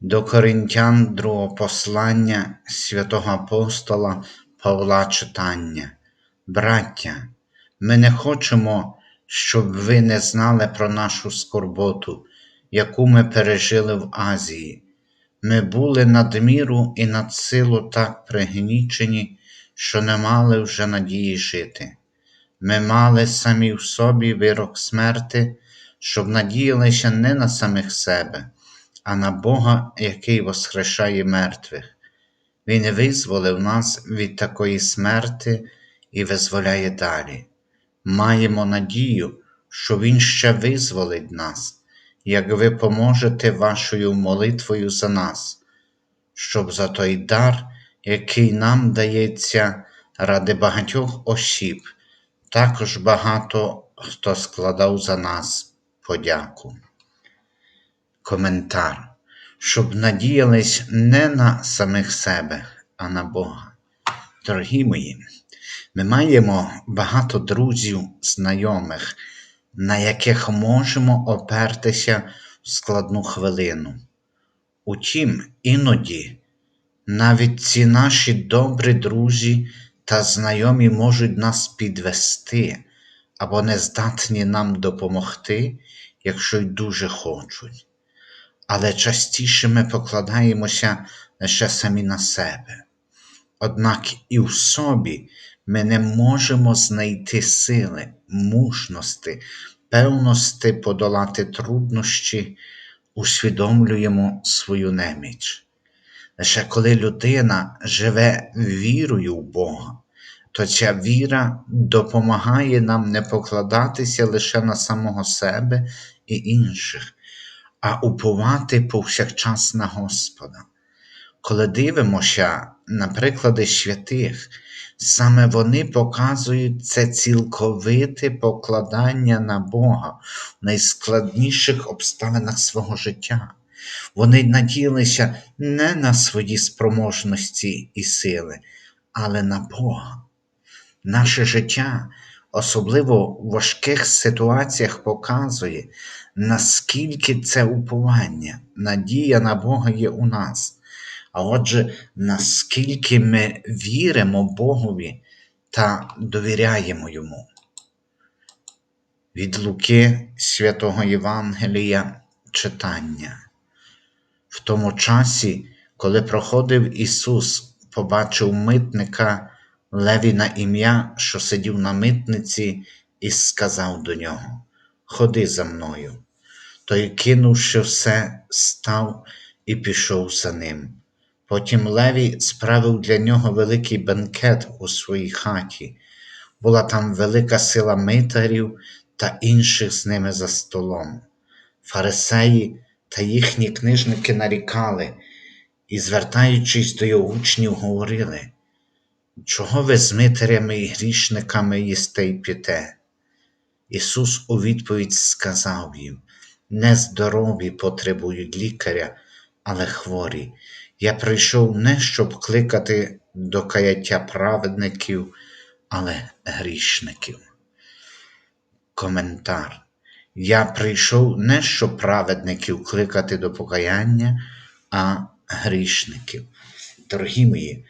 До Коринтян другого послання святого апостола Павла читання. Браття, ми не хочемо, щоб ви не знали про нашу скорботу, яку ми пережили в Азії. Ми були надміру і над силу так пригнічені, що не мали вже надії жити. Ми мали самі в собі вирок смерти, щоб надіялися не на самих себе а на Бога, який воскрешає мертвих. Він визволив нас від такої смерти і визволяє далі. Маємо надію, що Він ще визволить нас, як ви поможете вашою молитвою за нас, щоб за той дар, який нам дається ради багатьох осіб, також багато хто складав за нас подяку коментар, щоб надіялись не на самих себе, а на Бога. Дорогі мої, ми маємо багато друзів, знайомих, на яких можемо опертися в складну хвилину. Утім, іноді навіть ці наші добрі друзі та знайомі можуть нас підвести або не здатні нам допомогти, якщо й дуже хочуть але частіше ми покладаємося лише самі на себе. Однак і в собі ми не можемо знайти сили, мужності, певності подолати труднощі, усвідомлюємо свою неміч. Лише коли людина живе вірою в Бога, то ця віра допомагає нам не покладатися лише на самого себе і інших, а уповати повсякчас на Господа. Коли дивимося на приклади святих, саме вони показують це цілковите покладання на Бога в найскладніших обставинах свого життя. Вони наділися не на свої спроможності і сили, але на Бога. Наше життя особливо в важких ситуаціях показує, наскільки це уповання, надія на Бога є у нас. А отже, наскільки ми віримо Богові та довіряємо Йому. Від Луки святого Євангелія читання. В тому часі, коли проходив Ісус, побачив митника Леві на ім'я, що сидів на митниці, і сказав до нього: Ходи за мною. Той, кинувши все, став і пішов за ним. Потім Леві справив для нього великий бенкет у своїй хаті. Була там велика сила митарів та інших з ними за столом. Фарисеї та їхні книжники нарікали і, звертаючись до його учнів, говорили. Чого ви з митарями і грішниками їсте й п'єте? Ісус у відповідь сказав їм: не здорові потребують лікаря, але хворі. Я прийшов не щоб кликати до каяття праведників, але грішників. Коментар. Я прийшов не щоб праведників кликати до покаяння, а грішників. Дорогі мої,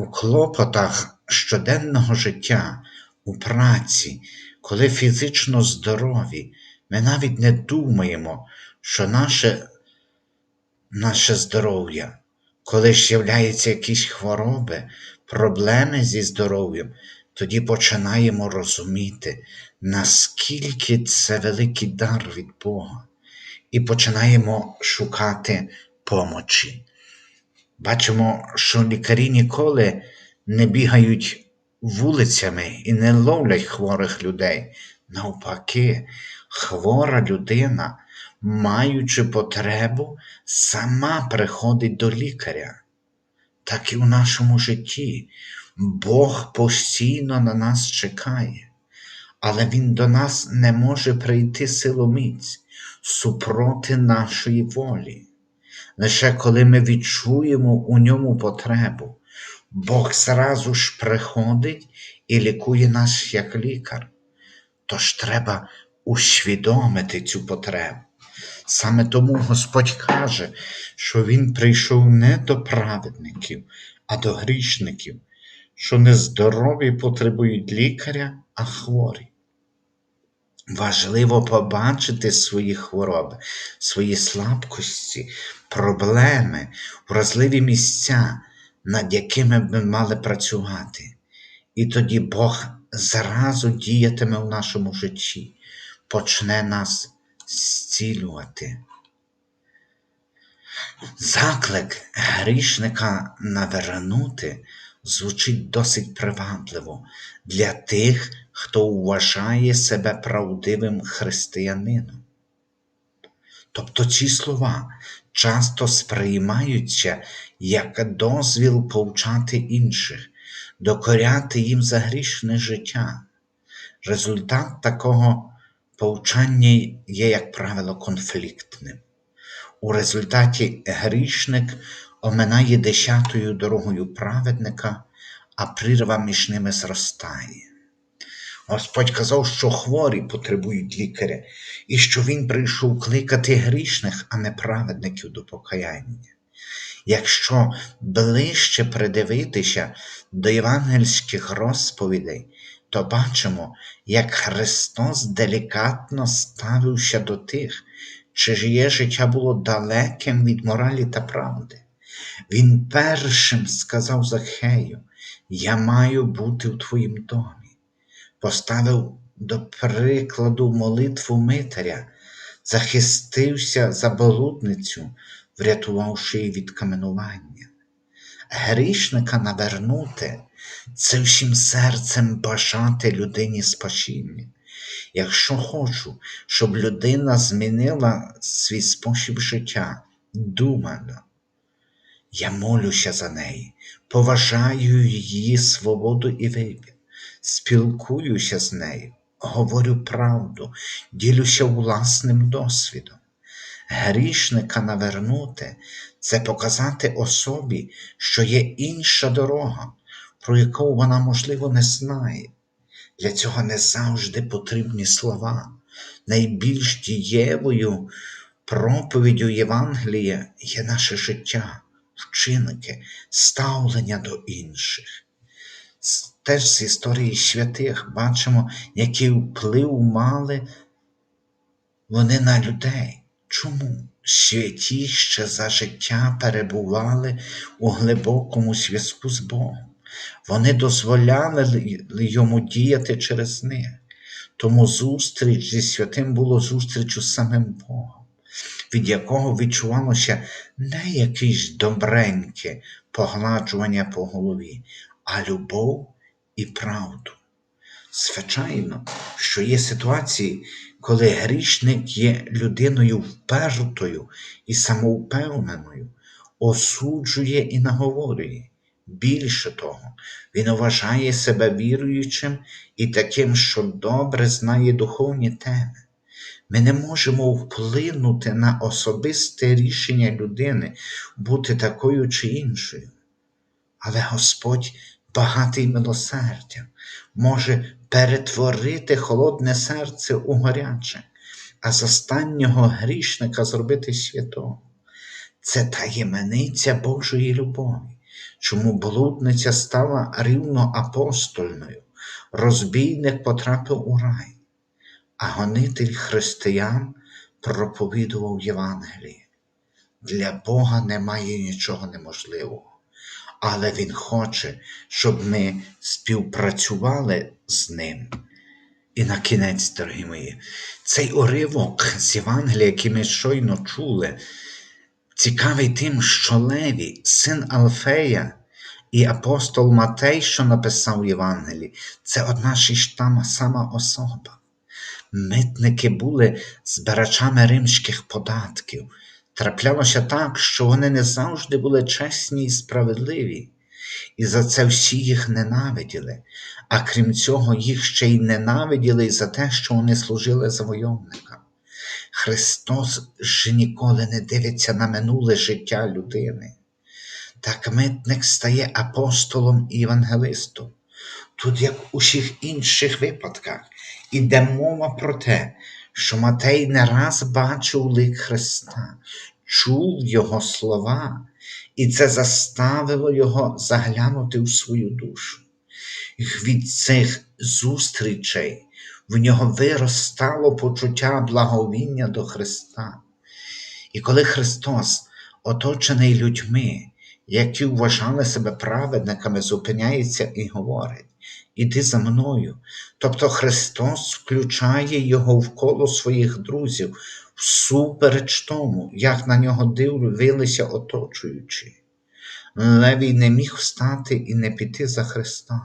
у клопотах щоденного життя, у праці, коли фізично здорові, ми навіть не думаємо, що наше наше здоров'я, коли ж з'являються якісь хвороби, проблеми зі здоров'ям, тоді починаємо розуміти, наскільки це великий дар від Бога, і починаємо шукати помочі. Бачимо, що лікарі ніколи не бігають вулицями і не ловлять хворих людей. Навпаки, хвора людина маючи потребу, сама приходить до лікаря. Так і в нашому житті Бог постійно на нас чекає, але Він до нас не може прийти силоміць супроти нашої волі. Лише коли ми відчуємо у ньому потребу, Бог зразу ж приходить і лікує нас як лікар. Тож треба усвідомити цю потребу. Саме тому Господь каже, що Він прийшов не до праведників, а до грішників, що не здорові потребують лікаря, а хворі. Важливо побачити свої хвороби, свої слабкості, проблеми, вразливі місця, над якими ми мали працювати. І тоді Бог зразу діятиме в нашому житті, почне нас зцілювати. Заклик грішника навернути звучить досить привабливо для тих, хто вважає себе правдивим християнином. Тобто ці слова часто сприймаються як дозвіл повчати інших, докоряти їм за грішне життя. Результат такого повчання є, як правило, конфліктним. У результаті грішник оминає десятою дорогою праведника, а прірва між ними зростає. Господь казав, що хворі потребують лікаря, і що Він прийшов кликати грішних, а не праведників до покаяння. Якщо ближче придивитися до євангельських розповідей, то бачимо, як Христос делікатно ставився до тих, чиє життя було далеким від моралі та правди. Він першим сказав Захею, я маю бути в твоїм домі. Поставив до прикладу молитву Митаря, захистився за болудницю, врятувавши її від каменування. Грішника навернути це всім серцем бажати людині спасіння. Якщо хочу, щоб людина змінила свій спосіб життя, думала, я молюся за неї, поважаю її свободу і вибір, спілкуюся з нею, говорю правду, ділюся власним досвідом. Грішника навернути це показати особі, що є інша дорога, про яку вона, можливо, не знає. Для цього не завжди потрібні слова. Найбільш дієвою проповіддю Євангелія є наше життя, вчинки, ставлення до інших. Теж з історії святих бачимо, який вплив мали вони на людей. Чому? Святі ще за життя перебували у глибокому зв'язку з Богом. Вони дозволяли йому діяти через них. Тому зустріч зі святим було зустрічю з самим Богом, від якого відчувалося не якесь добреньке погладжування по голові, а любов і правду. Звичайно, що є ситуації, коли грішник є людиною впертою і самовпевненою, осуджує і наговорює. Більше того, він вважає себе віруючим і таким, що добре знає духовні теми. Ми не можемо вплинути на особисте рішення людини бути такою чи іншою. Але Господь багатий милосердям, може перетворити холодне серце у гаряче, а з останнього грішника зробити святого. Це таємниця Божої любові, чому блудниця стала рівно апостольною, розбійник потрапив у рай, а гонитель християн проповідував Євангеліє. Для Бога немає нічого неможливого але Він хоче, щоб ми співпрацювали з ним. І на кінець, дорогі мої, цей уривок з Євангелія, який ми щойно чули, цікавий тим, що Леві, син Алфея і апостол Матей, що написав Євангелії, це одна ж та сама особа. Митники були збирачами римських податків. Траплялося так, що вони не завжди були чесні і справедливі, і за це всі їх ненавиділи, а крім цього, їх ще й ненавиділи і за те, що вони служили завойовникам. Христос ж ніколи не дивиться на минуле життя людини. Так митник стає апостолом і євангелистом. Тут, як у всіх інших випадках, іде мова про те, що Матей не раз бачив лик Христа, чув Його слова, і це заставило його заглянути в свою душу. І від цих зустрічей в нього виростало почуття благовіння до Христа. І коли Христос, оточений людьми, які вважали себе праведниками, зупиняється і говорить: Іди за мною. Тобто Христос включає його в коло своїх друзів всупереч тому, як на нього дивилися оточуючі. Левій не міг встати і не піти за Христа.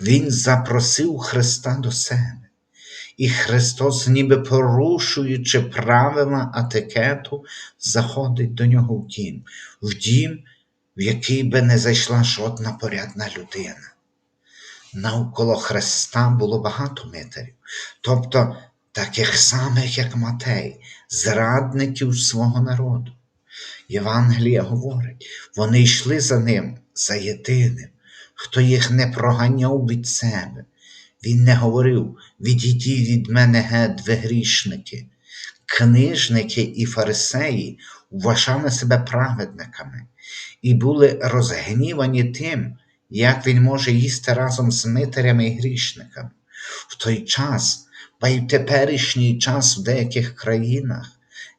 Він запросив Христа до себе. І Христос, ніби порушуючи правила атикету, заходить до нього в дім, в дім, в який би не зайшла жодна порядна людина. Навколо Христа було багато митарів, тобто таких самих, як Матей, зрадників свого народу. Євангелія говорить, вони йшли за ним, за єдиним, хто їх не проганяв від себе. Він не говорив відійдіть від мене геть, ви грішники. Книжники і фарисеї вважали себе праведниками і були розгнівані тим, як він може їсти разом з митарями і грішниками. В той час, ба й в теперішній час в деяких країнах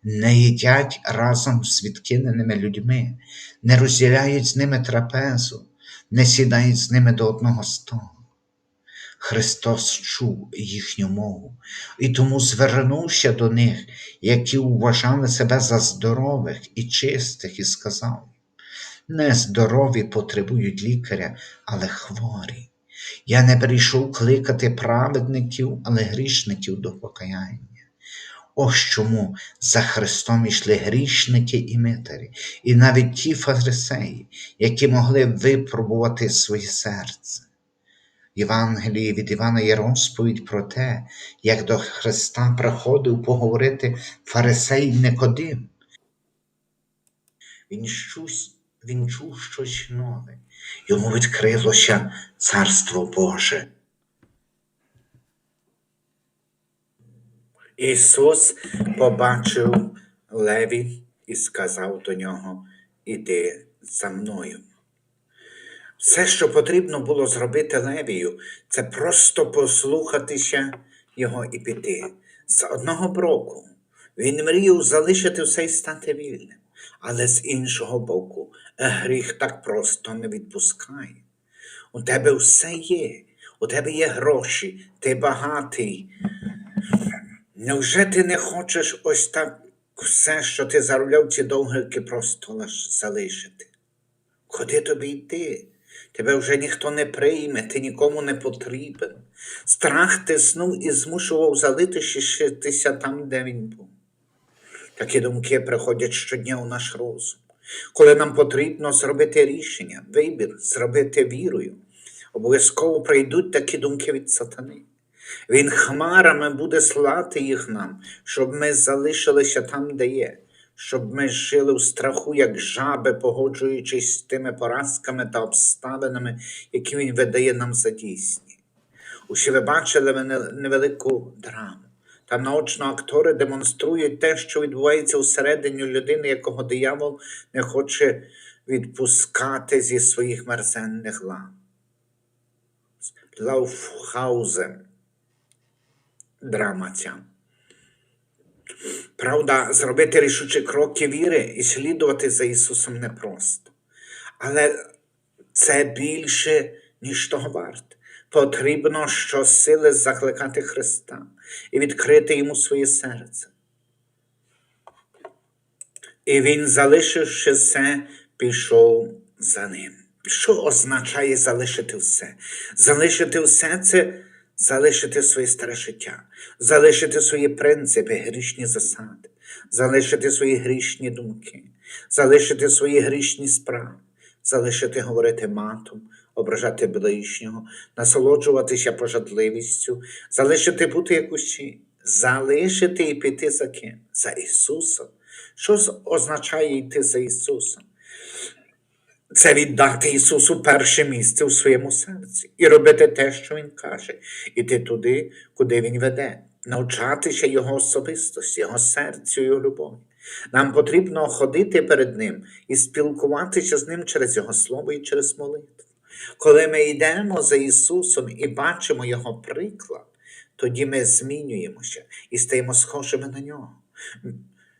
не їдять разом з відкиненими людьми, не розділяють з ними трапезу, не сідають з ними до одного столу. Христос чув їхню мову і тому звернувся до них, які вважали себе за здорових і чистих, і сказав: не здорові потребують лікаря, але хворі. Я не прийшов кликати праведників, але грішників до покаяння. Ось чому за Христом йшли грішники і митарі, і навіть ті фарисеї, які могли випробувати своє серце. Євангелії від Івана є розповідь про те, як до Христа приходив поговорити фарисей Никодим. Він, щось, він чув щось нове, йому відкрилося Царство Боже. Ісус побачив Леві і сказав до нього: Іди за мною. Все, що потрібно було зробити Левію, це просто послухатися його і піти. З одного боку, він мріяв залишити все і стати вільним, але з іншого боку, гріх так просто не відпускає. У тебе все є, у тебе є гроші, ти багатий. Невже ти не хочеш ось так все, що ти заробляв ці довгі роки, просто лиш залишити? Куди тобі йти? Тебе вже ніхто не прийме, ти нікому не потрібен. Страх тиснув і змушував залишитися там, де він був. Такі думки приходять щодня у наш розум. Коли нам потрібно зробити рішення, вибір, зробити вірою, обов'язково прийдуть такі думки від сатани. Він хмарами буде слати їх нам, щоб ми залишилися там, де є, щоб ми жили в страху, як жаби, погоджуючись з тими поразками та обставинами, які він видає нам за дійсні. Усі ви бачили невелику драму. Там наочно актори демонструють те, що відбувається всередині людини, якого диявол не хоче відпускати зі своїх мерзенних лав. Лаufхаузен. Драма ця. Правда, зробити рішучі кроки віри і слідувати за Ісусом непросто. Але це більше, ніж того варте. Потрібно щосили закликати Христа і відкрити йому своє серце. І він, залишивши все, пішов за ним. Що означає залишити все? Залишити все це залишити своє старе життя, залишити свої принципи, грішні засади, залишити свої грішні думки, залишити свої грішні справи, залишити говорити матом, ображати ближнього, насолоджуватися пожадливістю, залишити бути як усі, залишити і піти за ким? За Ісусом. Що означає йти за Ісусом? Це віддати Ісусу перше місце у своєму серці і робити те, що Він каже, іти туди, куди Він веде, навчатися Його особистості, Його серцю, Його любові. Нам потрібно ходити перед Ним і спілкуватися з Ним через Його Слово і через молитву. Коли ми йдемо за Ісусом і бачимо Його приклад, тоді ми змінюємося і стаємо схожими на нього.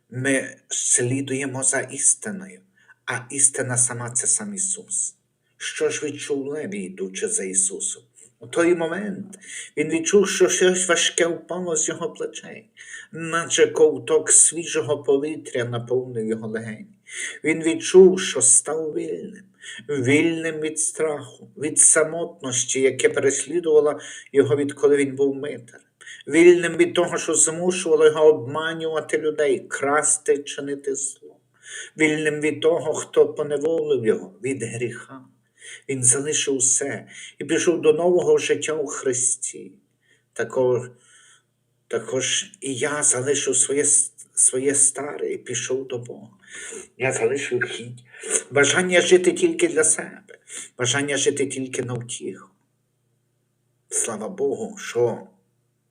Ми слідуємо за істиною, а істина сама це сам Ісус. Що ж відчув Левій, йдучи за Ісусом? У той момент він відчув, що щось важке впало з його плечей, наче ковток свіжого повітря наповнив його легені. Він відчув, що став вільним, вільним від страху, від самотності, яке переслідувало його, відколи він був митарем, вільним від того, що змушувало його обманювати людей, красти, чинити зло, вільним від того, хто поневолив його, від гріха. Він залишив все і пішов до нового життя у Христі. Також, також і я залишив своє, своє старе і пішов до Бога. Я залишив хідь, бажання жити тільки для себе, бажання жити тільки на втіху. Слава Богу, що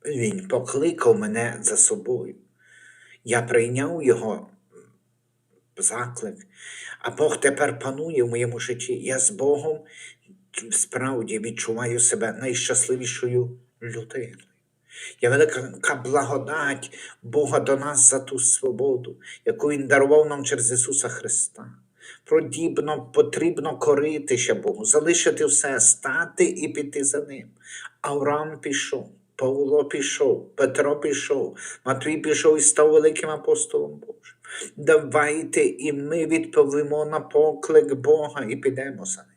Він покликав мене за собою. Я прийняв його заклик, а Бог тепер панує в моєму житті. Я з Богом справді відчуваю себе найщасливішою людиною. Я велика благодать Бога до нас за ту свободу, яку Він дарував нам через Ісуса Христа. Подібно потрібно коритися Богу, залишити все, стати і піти за Ним. Авраам пішов, Павло пішов, Петро пішов, Матвій пішов і став великим апостолом Божим. Давайте і ми відповімо на поклик Бога і підемо за ним.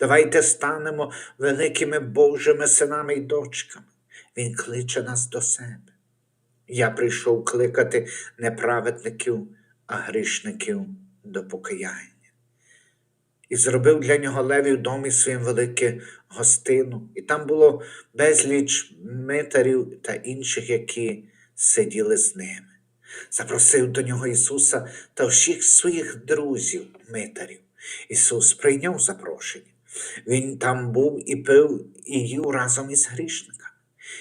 Давайте станемо великими Божими синами і дочками. Він кличе нас до себе. Я прийшов кликати не праведників, а грішників до покаяння. І зробив для нього Леві в домі своїм велике гостину. І там було безліч митарів та інших, які сиділи з ними. Запросив до нього Ісуса та всіх своїх друзів, митарів. Ісус прийняв запрошення. Він там був і пив, і їв разом із грішниками.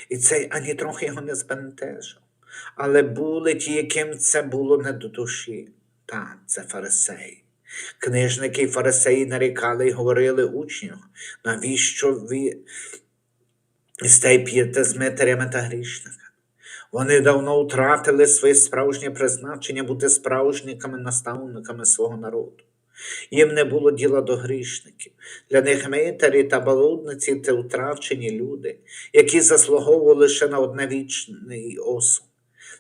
І цей ані трохи його не збентежив. Але були ті, яким це було не до душі. Та, це фарисеї. Книжники і фарисеї нарікали і говорили учням, навіщо ви стей п'єте з митарями та грішниками? Вони давно втратили своє справжнє призначення бути справжниками наставниками свого народу. Їм не було діла до грішників. Для них митарі та балудниці це втрачені люди, які заслуговували лише на одне вічний осуд.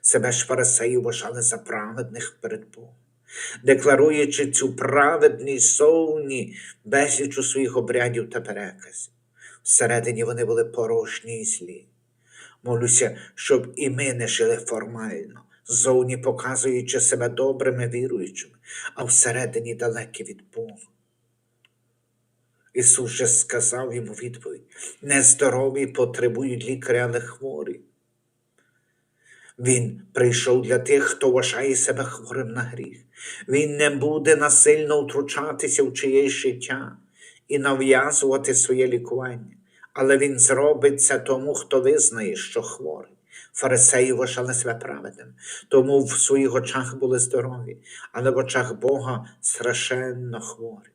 Себе ж фарисеї вважали за праведних перед Богом. Декларуючи цю праведність зовні безліч у своїх обрядів та переказів. Всередині вони були порожні і злі. Молюся, щоб і ми не жили формально, зовні показуючи себе добрими віруючими, а всередині далекі від Бога. Ісус же сказав йому відповідь: нездорові потребують лікаря, але хворі. Він прийшов для тих, хто вважає себе хворим на гріх. Він не буде насильно втручатися в чиєсь життя і нав'язувати своє лікування, але він зробить це тому, хто визнає, що хворий. Фарисеї вважали себе праведним, тому в своїх очах були здорові, але в очах Бога страшенно хворі.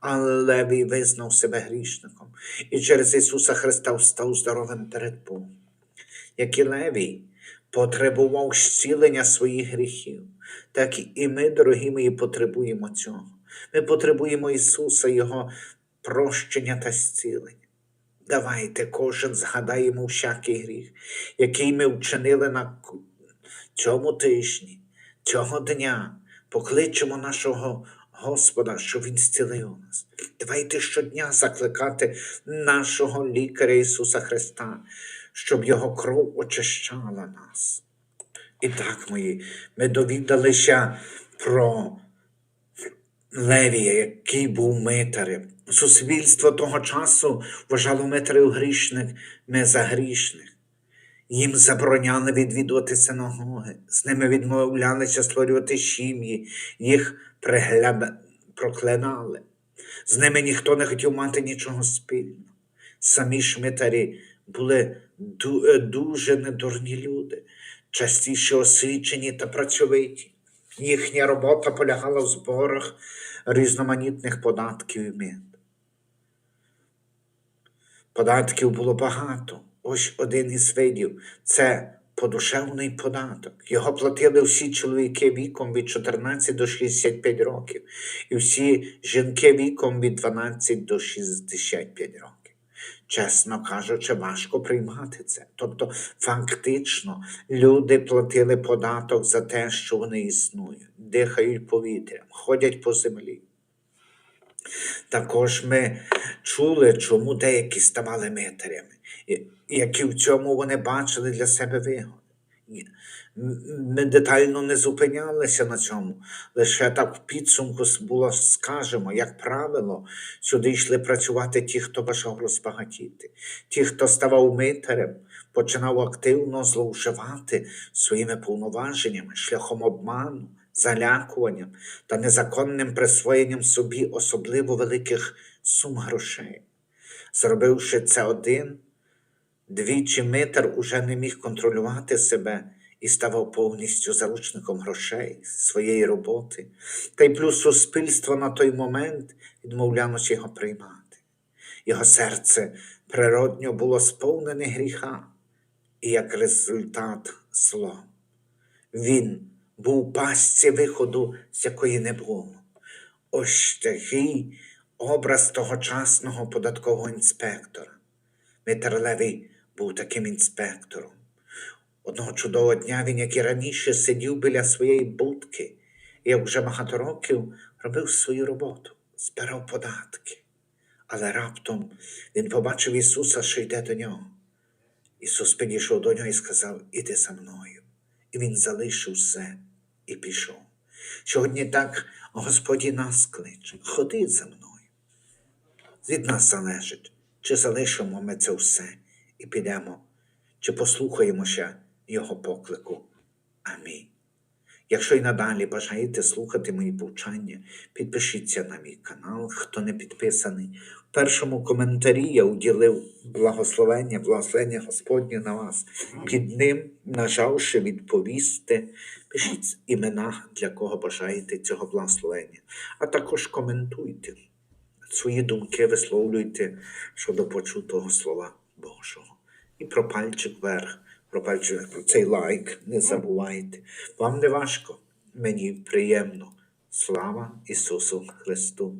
Але Левій визнав себе грішником і через Ісуса Христа став здоровим перед Богом. Як і Левій потребував зцілення своїх гріхів, так і ми, дорогі мої, потребуємо цього. Ми потребуємо Ісуса, Його прощення та зцілення. Давайте кожен згадаємо всякий гріх, який ми вчинили на цьому тижні, цього дня. Покличемо нашого Господа, щоб Він зцілив нас. Давайте щодня закликати нашого лікаря Ісуса Христа, щоб Його кров очищала нас. І так, мої, ми довідалися про Левія, який був митарем. Суспільство того часу вважало митарів грішних не за грішних. Їм забороняли відвідувати синагоги, з ними відмовлялися створювати сім'ї, їх пригляда... проклинали. З ними ніхто не хотів мати нічого спільного. Самі ж митарі були ду- дуже недурні люди, частіше освічені та працьовиті. Їхня робота полягала в зборах різноманітних податків і мит. Податків було багато. Ось один із видів це подушевний податок. Його платили всі чоловіки віком від 14 до 65 років, і всі жінки віком від 12 до 65 років. Чесно кажучи, важко приймати це. Тобто, фактично, люди платили податок за те, що вони існують, дихають повітрям, ходять по землі. Також ми чули, чому деякі ставали митарями, які в цьому вони бачили для себе вигоди. Ми детально не зупинялися на цьому. Лише так в підсумку було скажемо, як правило, сюди йшли працювати ті, хто бажав розбагатіти. Ті, хто ставав митарем, починав активно зловживати своїми повноваженнями шляхом обману, залякуванням та незаконним присвоєнням собі особливо великих сум грошей. Зробивши це один, двічі митар уже не міг контролювати себе і ставав повністю заручником грошей, своєї роботи, та й плюс суспільство на той момент відмовлялося його приймати. Його серце природньо було сповнене гріха, і як результат зло. Він був пастці виходу, з якої не було. Ось такий образ тогочасного податкового інспектора. Митер Левій був таким інспектором. Одного чудового дня він, як і раніше, сидів біля своєї будки і, як вже багато років, робив свою роботу, збирав податки. Але раптом він побачив Ісуса, що йде до нього. Ісус підійшов до нього і сказав: Іди за мною. І він залишив все і пішов. Сьогодні так Господь нас кличе. Ходи за мною. Від нас залежить, чи залишимо ми це все і підемо, чи послухаємося Його поклику. Амінь. Якщо й надалі бажаєте слухати мої повчання, підпишіться на мій канал, хто не підписаний. В першому коментарі я уділив благословення, благословення Господнє на вас. Під ним, нажавши відповісти, пишіть імена, для кого бажаєте цього благословення, а також коментуйте. Свої думки висловлюйте щодо почутого слова Божого. І про пальчик вверх, про пальчик про цей лайк не забувайте. Вам не важко, мені приємно. Слава Ісусу Христу!